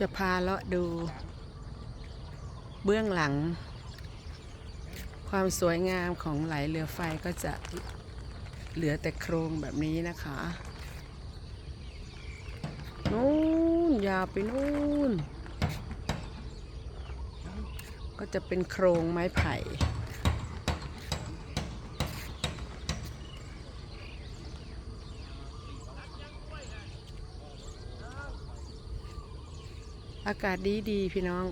จะพาเลาะดู เบื้องหลัง ความสวยงามของไหลเรือไฟก็จะเหลือแต่โครงแบบนี้นะคะนู่นยาวไปนู่น ก็จะเป็นโครงไม้ไผ่ อากาศดีดีพี่น้อง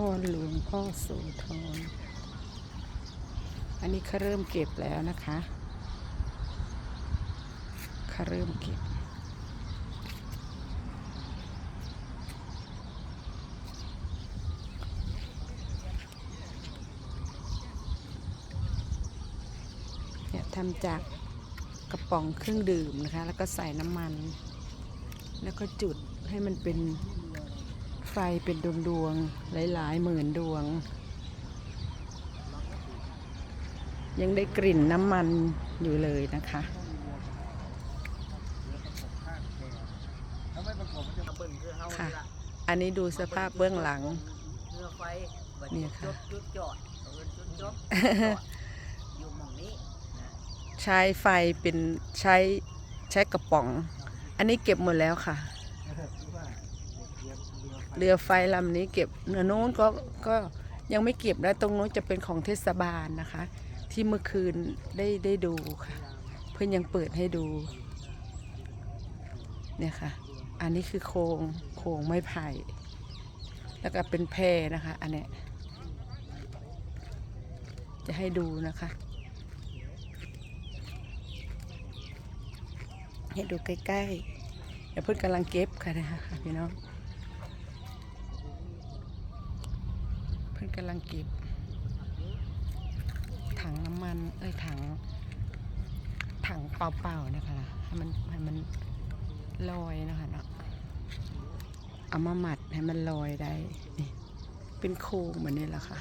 พ่อหลวงพ่อโสธรอันนี้เขาเริ่มเก็บแล้วนะคะเขาเริ่มเก็บ เนี่ยทำจากกระป๋องเครื่องดื่มนะคะ แล้วก็ใส่น้ำมัน แล้วก็จุดให้มันเป็น ฟเป็นดวงดวงๆหลาย ๆ หมื่นดวง ยังได้กลิ่นน้ำมันอยู่เลยนะคะค่ะ อันนี้ดูสภาพเบื้องหลังเนี่ค่ะจุดจุดจอดเอาเอิ้นจุดจอดอยู่หม่องนี้นะใช้ไฟเป็นใช้ใช้กระป๋อง อันนี้เก็บหมดแล้วค่ะ เรือไฟลำนี้เก็บเนื้อโน้นก็ก็ยังไม่เก็บนะตรงโน้นจะเป็นของเทศบาลนะคะ ที่เมื่อคืนได้ได้ดูค่ะ เพื่อนยังเปิดให้ดู เนี่ยค่ะ อันนี้คือโครงโครงไม้ไผ่ แล้วก็เป็นแพรนะคะ อันเนี้ยจะให้ดูนะคะ ให้ดูใกล้ๆเดี๋ยวเพื่อนกำลังเก็บค่ะนะคะพี่น้อง เพื่อน กำลังเก็บ ถังน้ำมัน เอ้ยถัง ถังเปล่าๆนะคะนะให้มันให้มันลอยนะคะเนาะเอามาหมัดให้มันลอยได้นี่เป็นโค้งเหมือนนี้แหละค่ะ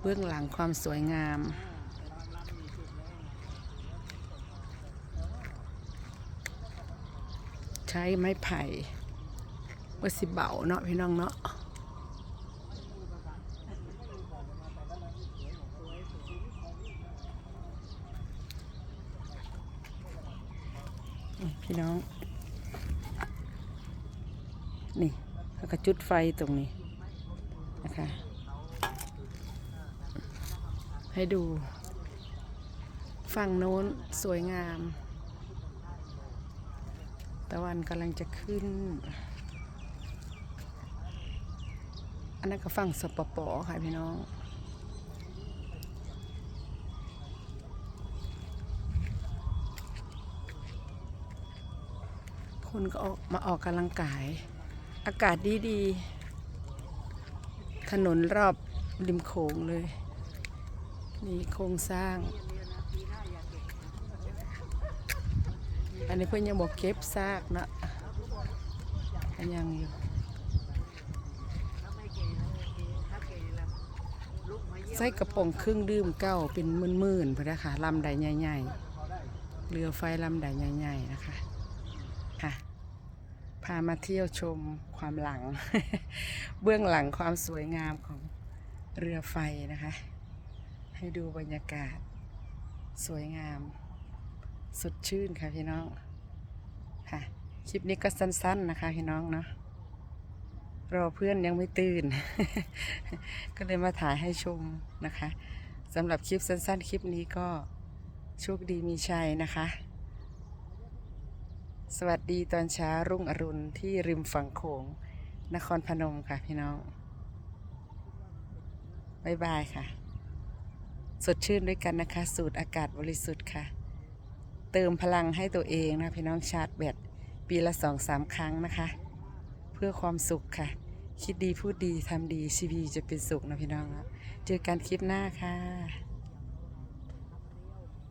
เบื้องหลังความสวยงามใช้ไม้ไผ่ ว่าสิเบาเนาะพี่น้องเนาะพี่น้อง นี่แล้วก็จุดไฟตรงนี้นะคะ ให้ดู ฝั่งโน้นสวยงาม ตะวันกำลังจะขึ้น อั นนั้นก็ฝั่งสปปค่ะพี่น้องคนก็ออกมาออกกำลังกาย อากาศดีดีๆถนนรอบริมโขงเลยนี่โครงสร้าง อันนี้เพื่อนยังบอกเก็บซากนะยังอยู่ ใส่กระป๋องครื่งดื่มเก้าเป็นหมื่นๆพอนะคะลำใดใหญ่ๆเรือไฟลำใหญ่ๆนะคะค่ะพามาเที่ยวชมความหลัง เบื้องหลังความสวยงามของเรือไฟนะคะ ให้ดูบรรยากาศ สวยงาม สดชื่นค่ะพี่น้องค่ะคลิปนี้ก็สั้น ๆนะคะพี่น้องเนาะ รอเพื่อนยังไม่ตื่น ก็เลยมาถ่ายให้ชมนะคะสำหรับคลิปสั้นๆ คลิปนี้ก็โชคดีมีชัยนะคะ สวัสดีตอนเช้ารุ่งอรุณที่ริมฝั่งโขง นครพนมค่ะพี่น้องบายบายค่ะ สดชื่นด้วยกันนะคะ สูดอากาศบริสุทธิ์ค่ะ เติมพลังให้ตัวเองนะพี่น้องชาร์จแบตปีละสองสามครั้งนะคะ เพื่อความสุขค่ะ คิดดีพูดดีทำดีชีวิตจะเป็นสุขนะพี่น้องเจอกันคลิปหน้าค่ะ